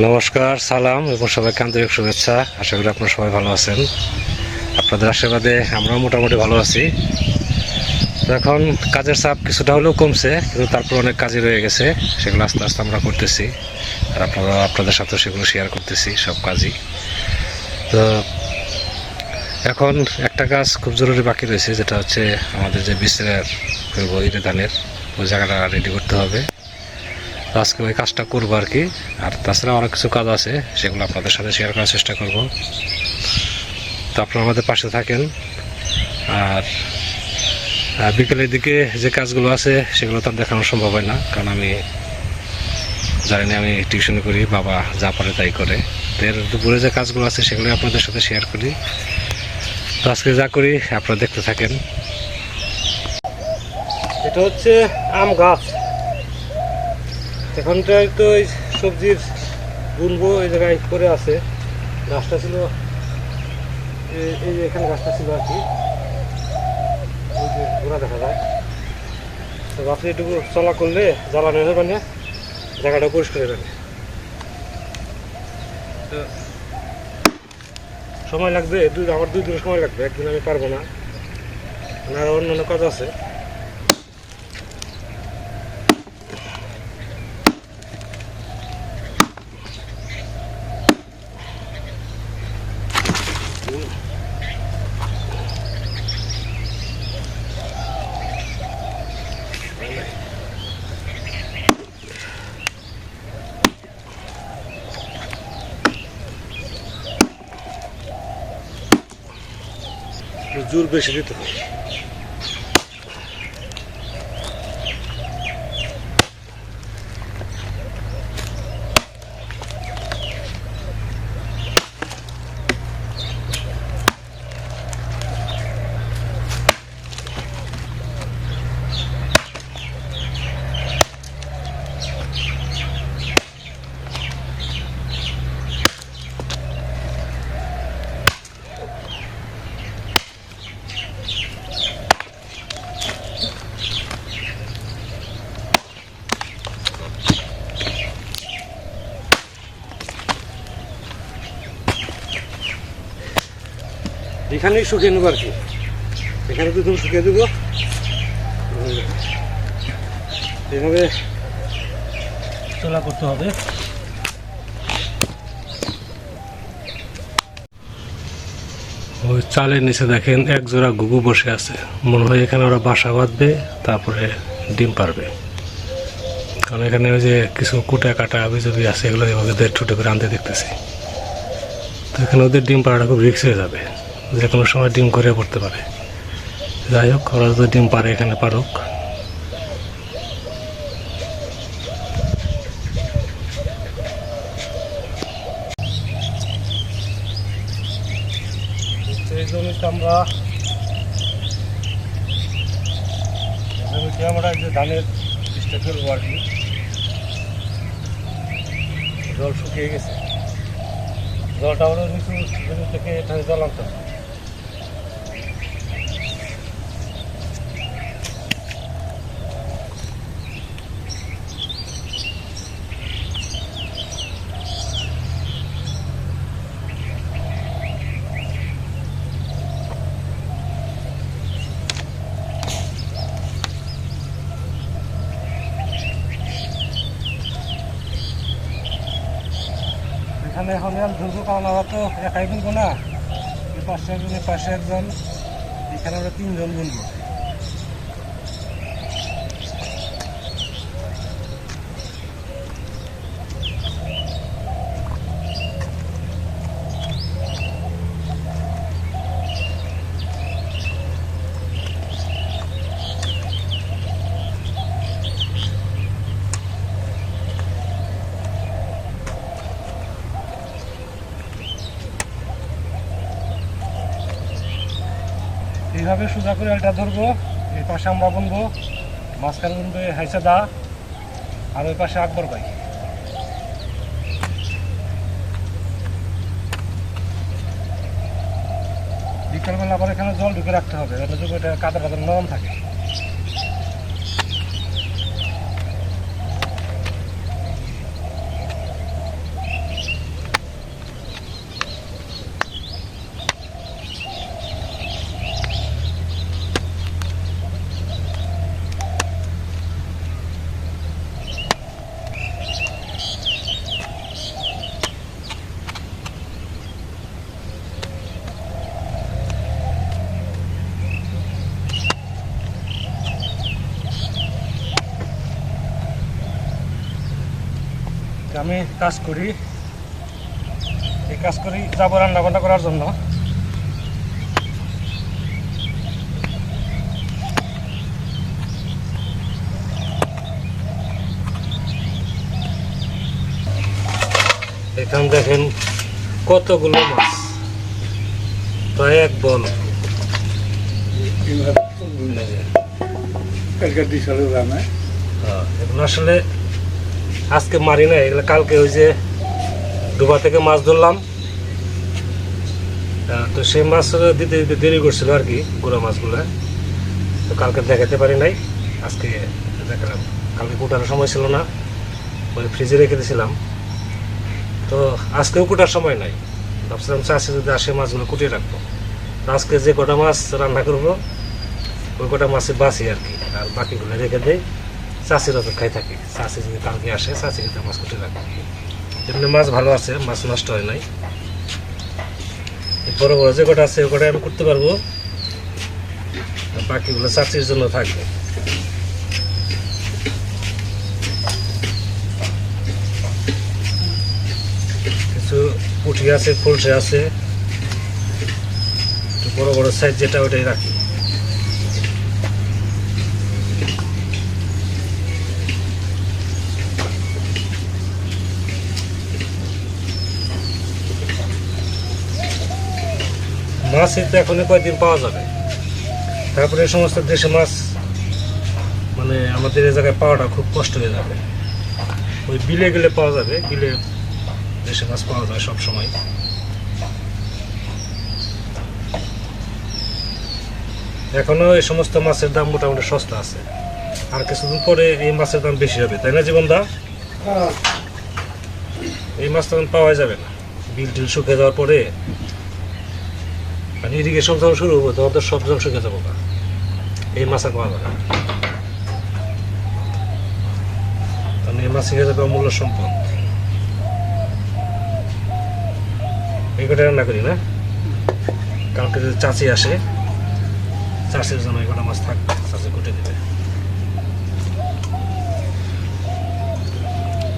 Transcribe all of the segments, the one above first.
নমস্কার, সালাম এবং সবাইকে আন্তরিক শুভেচ্ছা। আশা করি আপনারা সবাই ভালো আছেন। আপনাদের আশীর্বাদে আমরাও মোটামুটি ভালো আছি। এখন কাজের চাপ কিছুটা হলেও কমছে, কিন্তু তারপর অনেক কাজই রয়ে গেছে, সেগুলো আস্তে আস্তে আমরা করতেছি। আর আপনারা আপনাদের সাথে সেগুলো শেয়ার করতেছি, সব কাজই। তো এখন একটা কাজ খুব জরুরি বাকি রয়েছে, যেটা হচ্ছে আমাদের যে বিশ্রের ইরে ধানের, ওই জায়গাটা রেডি করতে হবে। আজকে ওই কাজটা করব আর কি। আর তাছাড়া অনেক কিছু কাজ আছে, সেগুলো আপনাদের সাথে শেয়ার করার চেষ্টা করব। তো আপনারা আমাদের পাশে থাকেন। আর বিকেলের দিকে যে কাজগুলো আছে, সেগুলো তো দেখানো সম্ভব হয় না, কারণ আমি জানি না, আমি টিউশন করি, বাবা যা পারে তাই করে। তো এর দুপুরে যে কাজগুলো আছে, সেগুলো আপনাদের সাথে শেয়ার করি। তো আজকে যা করি, আপনারা দেখতে থাকেন। এটা হচ্ছে আম গাছ। এখানটায় তো এই সবজির বুনবো এই জায়গায় করে আছে। গাছটা ছিল, এই যে এখানে গাছটা ছিল আর কি। ওই যে গোড়া দেখা যায়। তো ভাবছি এটুকু চলা করলে জ্বালানো হয়ে মানে জায়গাটা পরিষ্কার হয়ে যাবে সময় লাগবে, দুই, আমার দুই দিন সময় লাগবে, একদিন আমি পারব না। আর অন্য অন্য কাজ আছে। জোর বেশি দিতে হবে। এখানেই শুকিয়ে নেব আর কি। এখানে প্রথম শুকিয়ে দেবো। এভাবে চলা করতে হবে। ওই চালের নিচে দেখেন এক জোড়া ঘুঘু বসে আছে। মনে হয় এখানে ওরা বাসা বাঁধবে তারপরে ডিম পারবে। কারণ এখানে ওই যে কিছু কুটা কাটা আবিজবি আছে এগুলো এভাবে দেড় ছুটে করে আনতে দেখতেছি। তো এখানে ওদের ডিম পাড়াটা খুব রিক্স হয়ে যাবে। যে কোনো সময় ডিম করে পড়তে পারে। যাই হোক, ওরা যদি ডিম পারে এখানে, পারুক। আমরা জমিতে আমরা যে ধানের বীজটা ফেলব আর কি জল শুকিয়ে গেছে। জলটা আমরা নিচু থেকে এখানে জল আনতে। এখানে এখন ধরবো কারণ আমরা তো একাই বুনবো না। পাশে একজন একজন, এখানে আমরা তিনজন বুনবো এইভাবে সোজা করে এটা ধরবো, এই পাশে আমরা বুনবো, মাঝখানে বুনবো হাইসা দা, আর ওই পাশে আকবর ভাই। বিকালবেলা আবার এখানে জল ঢুকে রাখতে হবে এটা কাদা কাদা নরম থাকে। আমি কাজ করি। এই কাজ করি, যাব রান্না বান্না করার জন্য। এখানে দেখেন কতগুলো মাছ। প্রায় এক বল। আসলে আজকে মারি না এগুলো কালকে ওই যে ডুবা থেকে মাছ ধরলাম। তো সেই মাছ দিতে দিতে দেরি করছিল আর কি, গুঁড়া মাছগুলো। তো কালকে দেখাতে পারি নাই, আজকে দেখালাম। কালকে কুটার সময় ছিল না ওই ফ্রিজে রেখে দিয়েছিলাম তো আজকেও কুটার সময় নাই, ভাবছিলাম চাষি যদি আসে মাছগুলো কুটিয়ে রাখব। আজকে যে কটা মাছ রান্না করব, ওই কটা মাছে বাঁচি আর কি, আর বাকিগুলো রেখে দেয় চাষির অপেক্ষায় থাকি চাষি যদি কালকে আসে চাষি কিন্তু মাছ কুটে রাখে। এমনি মাছ ভালো আছে, মাছ নষ্ট হয় নাই। বড় বড় যে কটা আছে কটা আমি করতে পারব। বাকিগুলো চাষির জন্য থাকবে। কিছু পুঁটি আছে ফুলসে আছে। বড় বড় সাইজ যেটা ওটাই রাখি। মাছ তো এখন কয়েকদিন পাওয়া যাবে। তারপরে এই সমস্ত দেশে মাছ মানে আমাদের এই জায়গায় পাওয়াটা খুব কষ্ট হয়ে যাবে। ওই বিলে গেলে পাওয়া যাবে বিলে দেশে মাছ পাওয়া যায় সব সময়। এখনও এই সমস্ত মাছের দাম মোটামুটি সস্তা আছে। আর কিছুদিন পরে এই মাছের দাম বেশি হবে তাই না জীবনদা এই মাছ তখন পাওয়া যাবে না। বিল টিল শুকিয়ে যাওয়ার পরে ইরিগেশন যখন শুরু হবে, তখন তো সব জল শুকিয়ে যাব না এই মাছ আর পাওয়া যাবে কারণ এই মাছ শিখে যাবে অমূল্য সম্পদ। এই কটা রান্না করি, না? কালকে যদি চাচি আসে চাষির জন্য এই কটা মাছ থাকবে চাষি কুটে দেবে।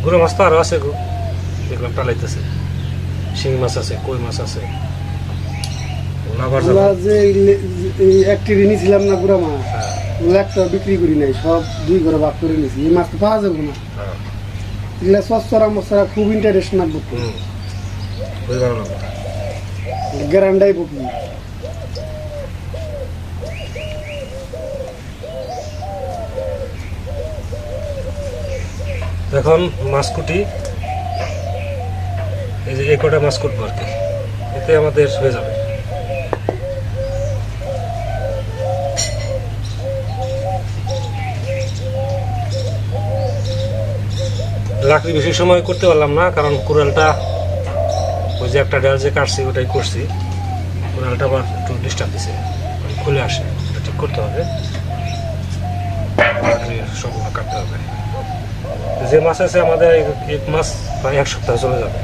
গুঁড়ো মাছ তো আরও আছে গো। দেখলাম টালাইতেছে শিং মাছ আছে, কই মাছ আছে? যে এই না পুরা মাছ হ্যাঁ। ওগুলো একটা বিক্রি করি নাই সব দুই ভাগ করে নিয়েছি এই মাছ তো পাওয়া যাবে না। হ্যাঁ। এগুলো সস্তরা মশলা খুব ইন্টারেস্ট না গ্যারান্ডাই বুকি এখন মাছকুটি এই যে এই কটা মাছ কুটবো আর কি। এতে আমাদের হয়ে যাবে। লাকড়ি বেশি সময় করতে পারলাম না, কারণ কুড়ালটা ওই যে একটা ডাল যে কাটছি, ওটাই করছি। কুড়ালটা আবার একটু ডিস্টার্ব দিছে খুলে আসে এটা ঠিক করতে হবে। সবগুলো কাটতে হবে। যে মাছ আছে আমাদের এক মাস প্রায় এক সপ্তাহ চলে যাবে।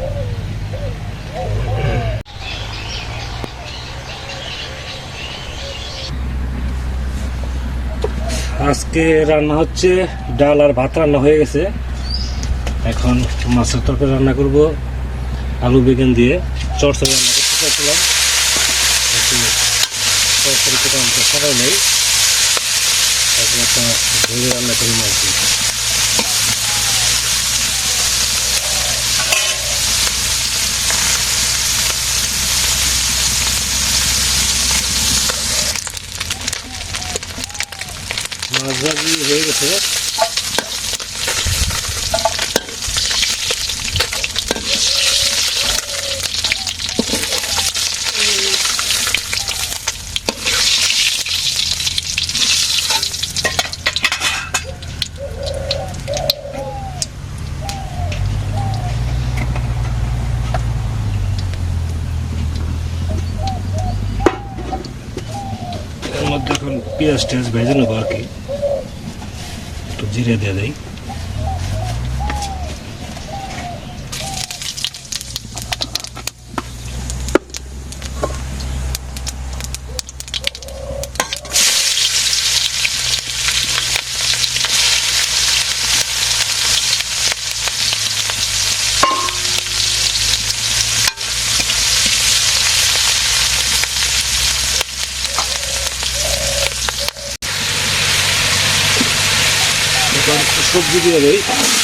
আজকে রান্না হচ্ছে ডাল আর ভাত রান্না হয়ে গেছে। এখন মাছের তরকারি রান্না করব, আলু বেগুন দিয়ে চরচড়ি রান্না করতে চাইছিলাম। চরচড়ি তো আমাদের সবাই নেই। এখন একটা রান্না করি মাছ মাছ ভাজি হয়ে গেছে এর মধ্যে এখন পেঁয়াজ টেয়াজ ভেজে নেব আর কি একটু জিরে দিয়ে দিয়ে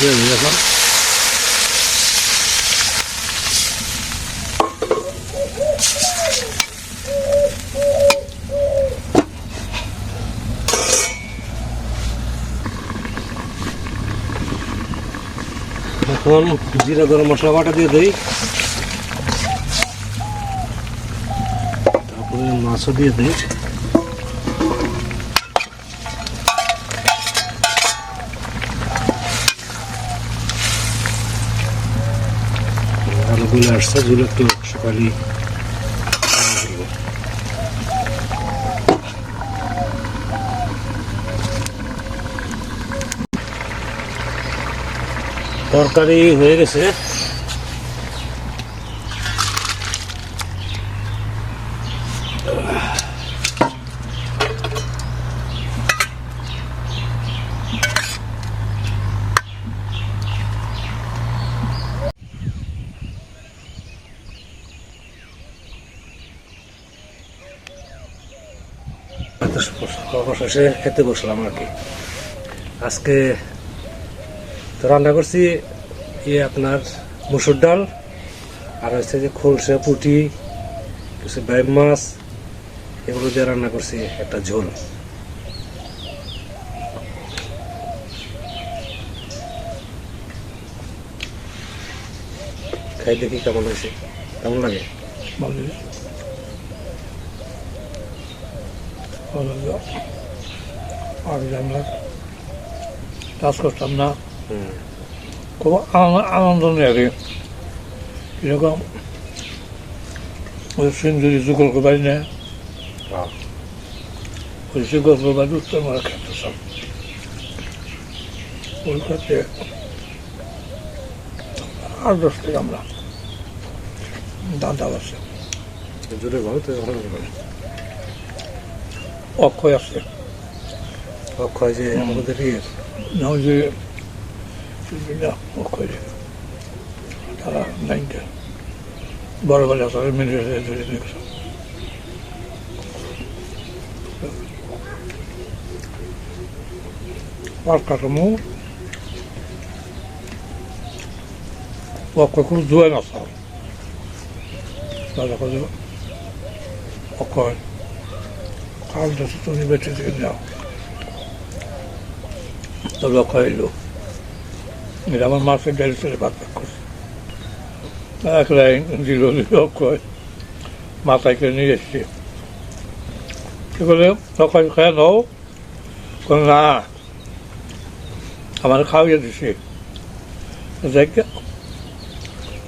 দিয়ে দিই এখন এখন জিরা গরম মশলা বাটা দিয়ে দিই। তারপরে মাছও দিয়ে দিই। আলুগুলো আসছে যেগুলো একটু সকালে তরকারি হয়ে গেছে। অবশেষে খেতে বসলাম আর কি। আজকে তো রান্না করছি ইয়ে আপনার মুসুর ডাল, আর হচ্ছে যে খোলসে পুটি, কিছু বাইম মাছ, এগুলো দিয়ে রান্না করছি একটা ঝোল। খাই দেখি কেমন হয়েছে। কেমন লাগে? ভালো ভালো আগে আমরা কাজ করতাম না। খুব আনন্দ- আনন্দ নিয়ে এরকম ওই সিন্দুরি যুগল বাড়ি না। হ্যাঁ। ওই যুগল বাড়ি উত্তর মারা খেতেছিলাম ওই কাছে আর দশ থেকে আমরা দাদা আছে অক্ষয় আছে অক্ষয় যে আমাদের ইয়ে না ওই যে না অক্ষয় যে তারা নাইনটা বড় বড় তাদের মিলিটারি ধরে নিয়েছে পাঁচ কাঠামো অক্ষয় খুব জুয়াই না স্যার দাদা কাজে অক্ষয় কাল দেশে তুমি বেঁচে থেকে যাও তবে অক্ষয় এলো এটা আমার মাছের ডাল ছেড়ে ভাত ভাগ করছে দিল অক্ষয় মাথায় করে নিয়ে এসছে। কি বলে অক্ষয় খেয়ে নাও? বলে, না আমার খাওয়াইয়া দিছে। গে,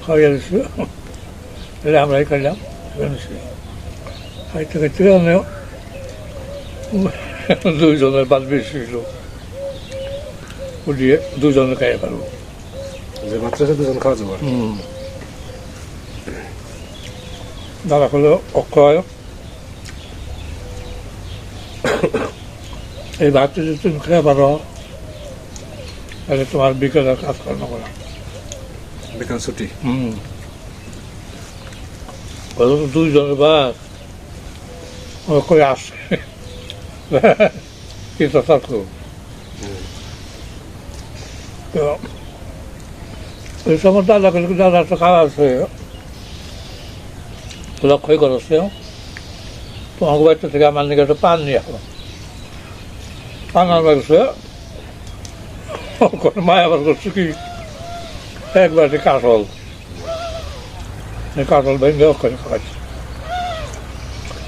খাওয়াইয়া দিছে। তাহলে আমরাই এনেছি খাইতে খাইতে দুইজনের বাদ বেশি ছিল উঠিয়ে দুজনে খাইয়ে পারব যে দুজন খাওয়া যাব। দাদা হলো অক্ষয় এই ভাতটা যদি তুমি খেয়ে পারো তাহলে তোমার বিকেলের কাজ করানো করা। বিকাল ছুটি। হুম। দুইজনের বাস করে আসছে কিন্তু থাকতো তো ওই সময় দাদা কিন্তু দাদা খাওয়া আছে লক্ষ্যই করেছে তোমার বাড়িতে থেকে আমার নিকে একটা পান নিয়ে আসো পান আনবার গেছে মায় আবার করছে কি একবার কাঠল এই কাঠল ভেঙে অক্ষয় খাওয়াচ্ছে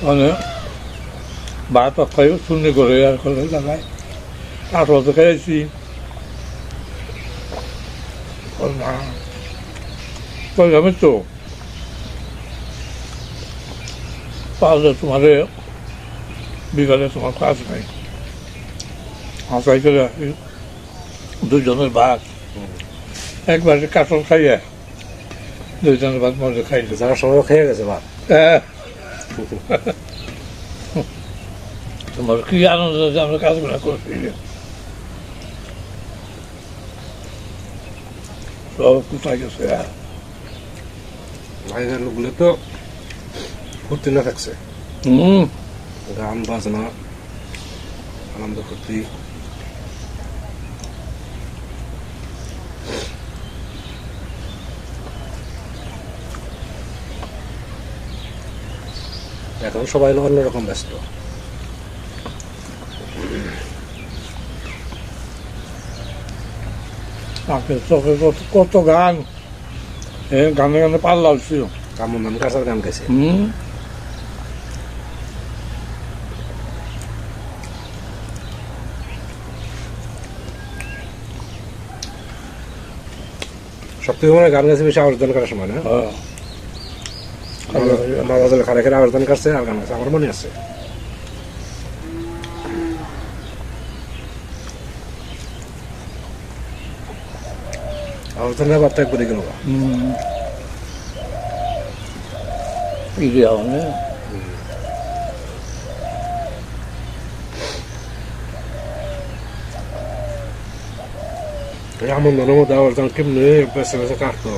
মানে ভাত অক্ষয় শূন্য করে আর করে লাগায় কাঠল তো খেয়েছি আমি তো তাহলে তোমার বিকালে তোমার কাজ নাই মাথায় করে আসি দুজনের ভাত একবার কাঁচল খাইয়ে দুজনের ভাত মধ্যে খাইল যারা সময় খেয়ে গেছে ভাত হ্যাঁ। তোমার কি আনন্দ আমরা কাজগুলো করছি সব কোথায় গেছে হ্যাঁ। লোকগুলো তো ফুর্তি না থাকছে। হুম। গান বাজনা আনন্দ ফুর্তি। এখন সবাই অন্যরকম ব্যস্ত। তাকে চোখে কত কত গান। এ গানে গানে পাল্লা ছিল কামন নাম কাছার গান গাইছে? হুম। সব থেকে মানে গান গাইছে বেশি আবেদন করার সময় না? হ্যাঁ। করছে আর গান গাইছে। আমার মনে আছে। আবেদনের বার্তা করে গেল হুম ইডিয়া মানে এমন মনের মধ্যে আবেদন কেমনি বেছে বেছে কাটতো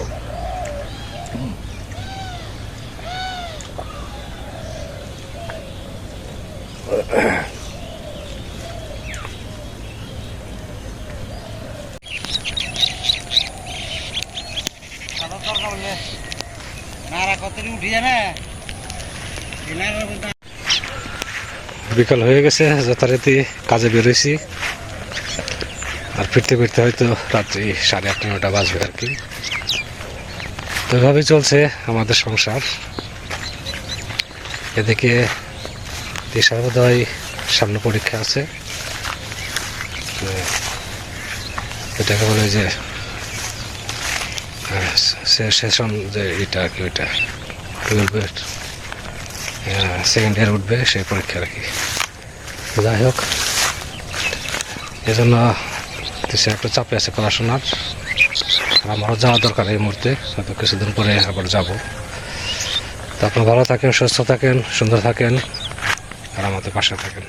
বিকাল হয়ে গেছে, যথারীতি কাজে বেরোইছি। আর ফিরতে ফিরতে হয়তো রাত্রি সাড়ে আটটা নটা বাজবে আর কি। তো এভাবেই চলছে আমাদের সংসার। এদিকে দিশার বোধহয় সামনে পরীক্ষা আছে। এটাকে বলে যে সেশন যে এটা আর কি ওইটা টুয়েলভের সেকেন্ড ইয়ার উঠবে সেই পরীক্ষা আর কি। যাই হোক এজন্য দেশে একটা চাপে আছে পড়াশোনার আমারও যাওয়া দরকার এই মুহূর্তে হয়তো কিছুদিন পরে আবার যাব তো আপনারা ভালো থাকেন সুস্থ থাকেন সুন্দর থাকেন আর আমাদের পাশে থাকেন